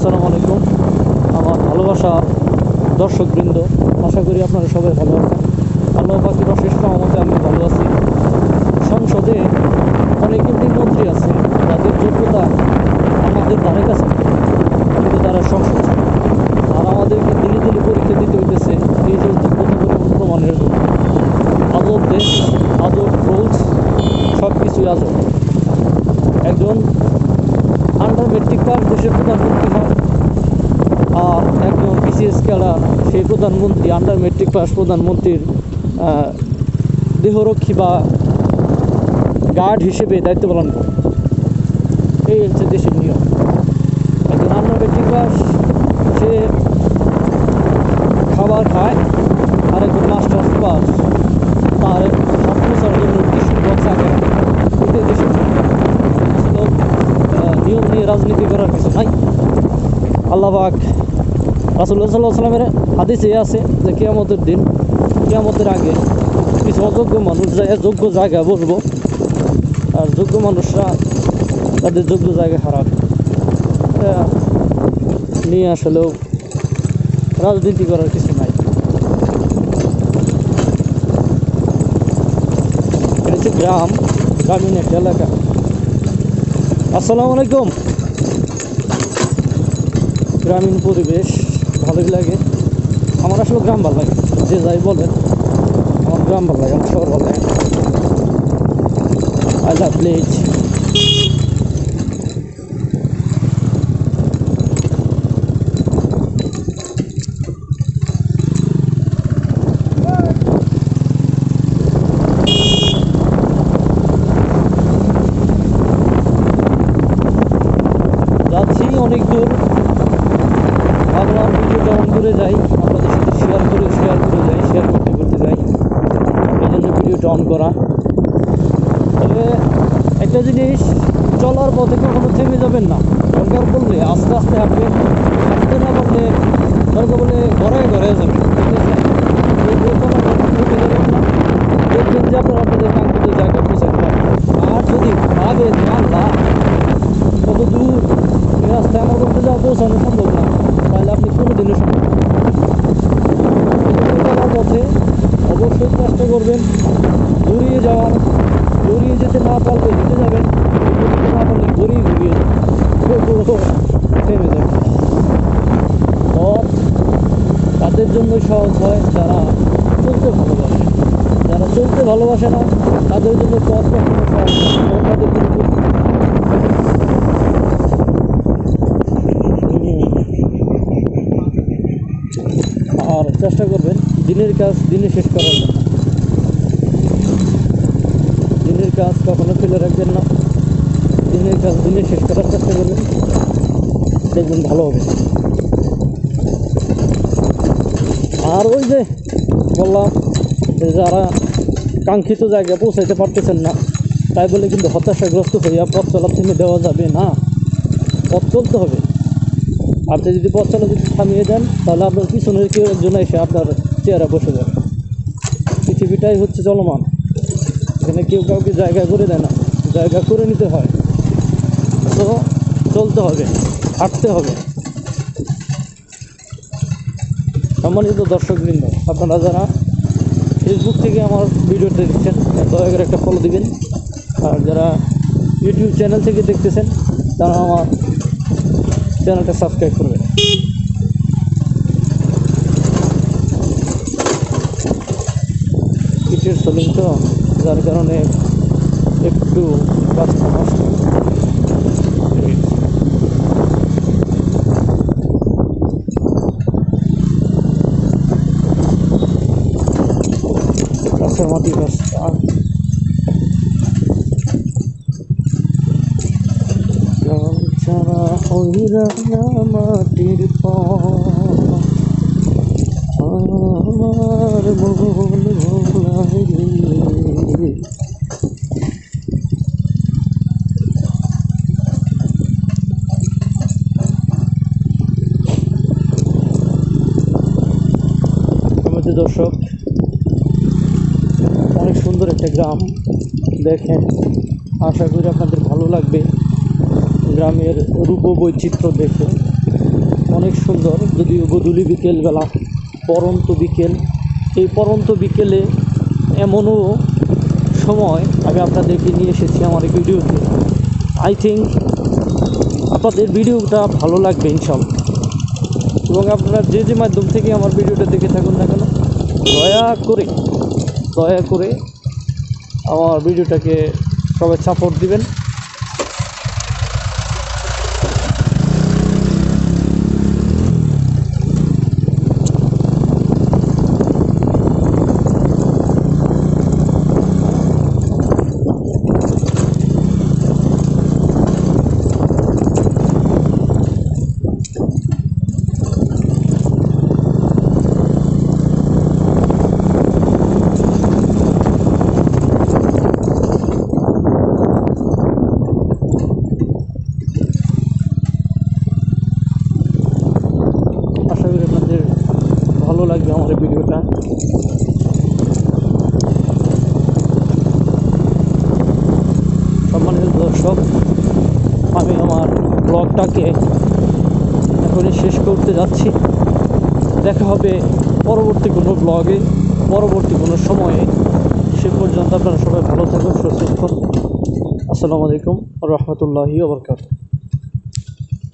আসসালামু আলাইকুম। আমার ভালোবাসার দর্শকবৃন্দ, আশা করি আপনারা সবাই ভালো আছেন। আল্লাহ পাখির রহমতে আমি ভালো আছি। সংসদে অনেক এমনি মন্ত্রী আছে যাদের যোগ্যতা আমাদের ধারে কাছে কিন্তু তারা সংসদ আর আমাদেরকে দিনে দিনে পরীক্ষা দিতে হইতেছে নিজের যোগ্যতা পরিমাণ প্রমাণের জন্য। আদব দেশ, আদব রুলস সব কিছুই আজব একজন আন্ডার মেট্রিক পাস দেশের প্রধানমন্ত্রী হয় একজন বিসিএস খেলা, সেই প্রধানমন্ত্রী আন্ডার মেট্রিক পাস প্রধানমন্ত্রীর দেহরক্ষী বা গার্ড হিসেবে দায়িত্ব পালন করে এই হচ্ছে দেশের নিয়ম। একজন আন্ডার মেট্রিক পাস সে খাবার খায় আর একজন মাস্টার্স পাস তার সাতপুষার জন্য টিস্যু বক্স আঁকে এটাই দেশের নিয়ম আসলে আহ, নিয়ম নিয়ে রাজনীতি করার কিছু নাই আল্লাহ পাক রাসুল্লাহ সাল্লাহ সাল্লামের হাদিসে আছে যে কেয়ামতের দিন, কেয়ামতের আগে কিছু অযোগ্য মানুষ যায় যোগ্য জায়গায় বসবো। আর যোগ্য মানুষরা তাদের যোগ্য জায়গায় হারাবে। নিয়ে আসলেও রাজনীতি করার কিছু নাই। গ্রাম, গ্রামীণ একটা এলাকা। আসসালামু আলাইকুম। গ্রামীণ পরিবেশ ভালোই লাগে। আমার আসলে গ্রাম ভালো লাগে, যে যাই বলে আমার গ্রাম ভালো লাগে, আমার শহর ভালো লাগে। আই লাভ ভিলেজ যাচ্ছি অনেক দূর ভাবলাম ভিডিওটা অন করে যাই আপনাদের সাথে শেয়ার করে শেয়ার করে যাই শেয়ার করতে করতে যাই। এই জন্য ভিডিওটা অন করা। তবে একটা জিনিস, চলার পথে কখনো থেমে যাবেন না। দরকার পড়লে আস্তে আস্তে হাঁটবেন হাঁটতে না পারলে, দরকার বলে ঘরে ঘরে যাবেন। ঠিক আছে? দেখবেন যে আপনার আপনাদের কাঙ্ক্ষিত জায়গায় পৌঁছাতে পারবেন আর যদি ভাবেন যে আল্লাহ কত দূর এই রাস্তায় আমার বলতে যাওয়া পৌঁছানো সম্ভব না তাহলে আপনি কোনো দিনও সম্ভব না। চলার পথে অবশ্যই চেষ্টা করবেন ঘুরিয়ে যাওয়ার ঘুরিয়ে যেতে না পারলে হেঁটে যাবেন হেঁটে যেতে না পারলে ঘুরিয়ে ঘুরিয়ে যাবেন তবুও থেমে যাবেন পথ জন্যই সহজ হয় যারা চলতে ভালোবাসে। যারা চলতে ভালোবাসে না, তাদের জন্য পথ কখনো সহজ জন্য আর চেষ্টা করবেন দিনের কাজ দিনে শেষ করার জন্য। দিনের কাজ কখনো ফেলে রাখবেন না। দিনের কাজ দিনে শেষ করার চেষ্টা করবেন। দেখবেন ভালো হবে। আর ওই যে বললাম যারা কাঙ্ক্ষিত জায়গায় পৌঁছাইতে পারতেছেন না, তাই বলে কিন্তু হতাশাগ্রস্ত হইয়া পথ চলা থেমে দেওয়া যাবে না। পথ চলতে হবে। আপনি যদি পথ চলা যদি থামিয়ে দেন, তাহলে আপনার পিছনের কেউ একজন এসে আপনার চেয়ারে বসে যাবে। পৃথিবীটাই হচ্ছে চলমান। এখানে কেউ কাউকে জায়গা করে দেয় না। জায়গা করে নিতে হয়। তো চলতে হবে, হাঁটতে হবে। সম্মানিত দর্শকবৃন্দ, আপনারা যারা ফেসবুক থেকে আমার ভিডিওটা দেখছেন, দয়া করে একটা ফলো দিবেন। আর যারা ইউটিউব চ্যানেল থেকে দেখতেছেন, তারা আমার চ্যানেলটা সাবস্ক্রাইব করবেন। ইটের সোলিং তো যার কারণে একটু কাজটা নষ্ট এই। জল ছাড়া হইরা না মাটির আমার মন ভোলাই রে। আমাদের দর্শক গ্রাম দেখেন। আশা করি আপনাদের ভালো লাগবে। গ্রামের রূপ বৈচিত্র্য দেখে। অনেক সুন্দর। যদিও গধূলি বিকেলবেলা, পরন্ত বিকেল। এই পরন্ত বিকেলে এমনও সময় আমি আপনাদেরকে নিয়ে এসেছি আমার এই ভিডিওতে। আই থিঙ্ক আপনাদের ভিডিওটা ভালো লাগবে ইনশাল্লাহ এবং আপনারা যে যে মাধ্যম থেকে আমার ভিডিওটা দেখে থাকুন না কেন, দয়া করে দয়া করে আমার ভিডিওটাকে সবাই সাপোর্ট দিবেন আশা করি আপনাদের ভালো লাগবে আমার এই ভিডিওটা সম্মানিত দর্শক আমি আমার ব্লগটাকে এখনই শেষ করতে যাচ্ছি। দেখা হবে পরবর্তী কোনো ব্লগে পরবর্তী কোনো সময়ে। সে পর্যন্ত আপনারা সবাই ভালো থাকুন, সুস্থ থাকুন। আসসালামু আলাইকুম রহমতুল্লাহি ওবরকাত